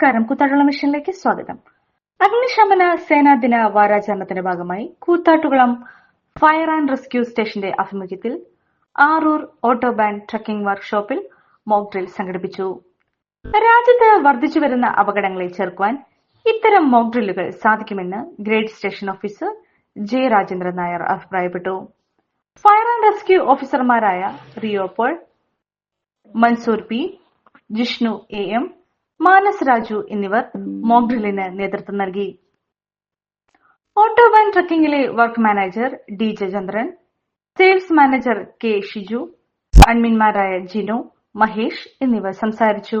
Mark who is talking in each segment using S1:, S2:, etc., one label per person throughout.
S1: നമസ്കാരം. കൂത്താട്ടുകുളം മിഷനിലേക്ക് സ്വാഗതം. അഗ്നിശമന സേനാ ദിന വാരാചരണത്തിന്റെ ഭാഗമായി കൂത്താട്ടുകുളം ഫയർ ആൻഡ് റെസ്ക്യൂ സ്റ്റേഷന്റെ ആഭിമുഖ്യത്തിൽ ആറൂർ ഓട്ടോ ബാൻഡ് ട്രക്കിംഗ് വർക്ക്ഷോപ്പിൽ മോക് ഡ്രിൽ സംഘടിപ്പിച്ചു. രാജ്യത്ത് വർദ്ധിച്ചുവരുന്ന അപകടങ്ങളെ ചെറുക്കുവാൻ ഇത്തരം മോക് ഡ്രില്ലുകൾ സാധിക്കുമെന്ന് grade station officer J Rajendran Nair അഭിപ്രായപ്പെട്ടു. ഫയർ ആൻഡ് റെസ്ക്യൂ ഓഫീസർമാരായ റിയോപോൾ Mansoor P Jishnu A M Manas Raju എന്നിവർ മോഗ്രിലിന് നേതൃത്വം നൽകി. Autobahn ട്രക്കിംഗിലെ work manager D Jayachandran sales manager K Shiju അഡ്മിൻമാരായ Jino Mahesh എന്നിവർ സംസാരിച്ചു.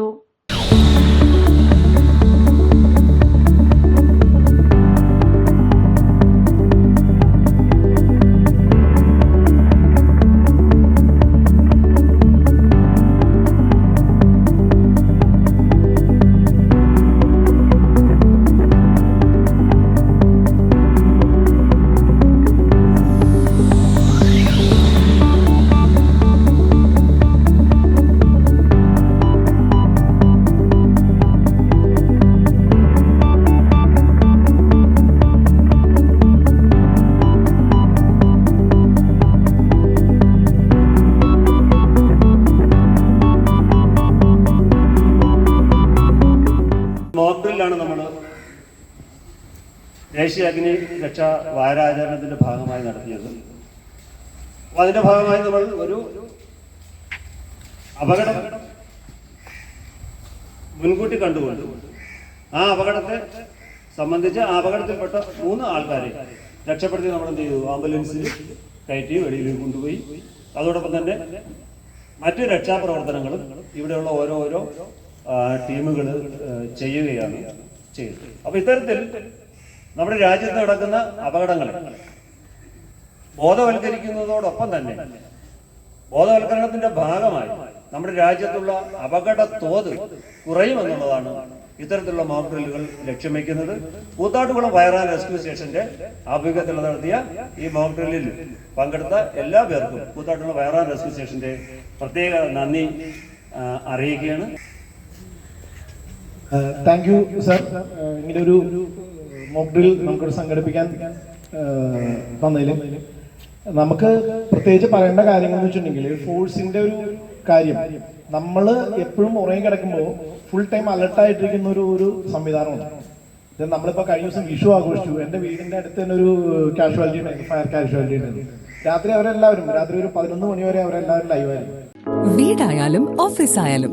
S2: മോക്ക് നമ്മൾ ദേശീയ അഗ്നി രക്ഷാ വാരാചരണത്തിന്റെ ഭാഗമായി നടത്തിയത്. അതിന്റെ ഭാഗമായി നമ്മൾ ഒരു അപകടം മുൻകൂട്ടി കണ്ടുകൊണ്ട് ആ അപകടത്തെ സംബന്ധിച്ച് ആ അപകടത്തിൽപ്പെട്ട മൂന്ന് ആൾക്കാരെ രക്ഷപ്പെടുത്തി നമ്മൾ എന്ത് ചെയ്തു? ആംബുലൻസിൽ കയറ്റി വെളിയിൽ കൊണ്ടുപോയി. അതോടൊപ്പം തന്നെ മറ്റു രക്ഷാപ്രവർത്തനങ്ങളും ഇവിടെയുള്ള ഓരോ ഓരോ ടീമുകൾ ചെയ്യുകയാണ് ചെയ്തത് അപ്പൊ ഇത്തരത്തിൽ നമ്മുടെ രാജ്യത്ത് നടക്കുന്ന അപകടങ്ങൾ ബോധവൽക്കരിക്കുന്നതോടൊപ്പം തന്നെ ബോധവൽക്കരണത്തിന്റെ ഭാഗമായി നമ്മുടെ രാജ്യത്തുള്ള അപകട തോത് കുറയുമെന്നുള്ളതാണ് ഇത്തരത്തിലുള്ള മോക്ക് ഡ്രില്ലുകൾ ലക്ഷ്യം വയ്ക്കുന്നത്. കൂത്താട്ടുകുളം ആൻഡ് റെസ്ക്യൂ സ്റ്റേഷന്റെ ആഭിമുഖ്യത്തിൽ നടത്തിയ ഈ മോക്ക് ഡ്രില്ലിൽ പങ്കെടുത്ത എല്ലാ പേർക്കും കൂത്താട്ടുകുളം ആൻഡ് റെസ്ക്യൂ സ്റ്റേഷന്റെ പ്രത്യേക നന്ദി അറിയിക്കുകയാണ്.
S3: താങ്ക് യു സർ ഇങ്ങനെ ഒരു മോക്ക് നമുക്കിവിടെ സംഘടിപ്പിക്കാൻ തന്നതിൽ നമുക്ക് പ്രത്യേകിച്ച് പറയേണ്ട കാര്യങ്ങൾ എന്ന് വെച്ചിട്ടുണ്ടെങ്കിൽ ഫോഴ്സിന്റെ ഒരു കാര്യം. നമ്മൾ എപ്പോഴും ഉറങ്ങി കിടക്കുമ്പോൾ ഫുൾ ടൈം അലർട്ടായിട്ടിരിക്കുന്ന ഒരു ഒരു സംവിധാനമാണ് നമ്മളിപ്പോൾ കഴിഞ്ഞ ദിവസം വിഷു ആഘോഷിച്ചു. എന്റെ വീടിന്റെ അടുത്ത് തന്നെ ഒരു കാഷ്വാലിറ്റി ഉണ്ടായിരുന്നു ഫയർ കാഷ്വാലിറ്റി ഉണ്ടായിരുന്നു. രാത്രി അവരെല്ലാവരും രാത്രി ഒരു പതിനൊന്ന് മണി വരെ അവരെല്ലാവരും ലൈവായിരുന്നു
S4: വീടായാലും ഓഫീസായാലും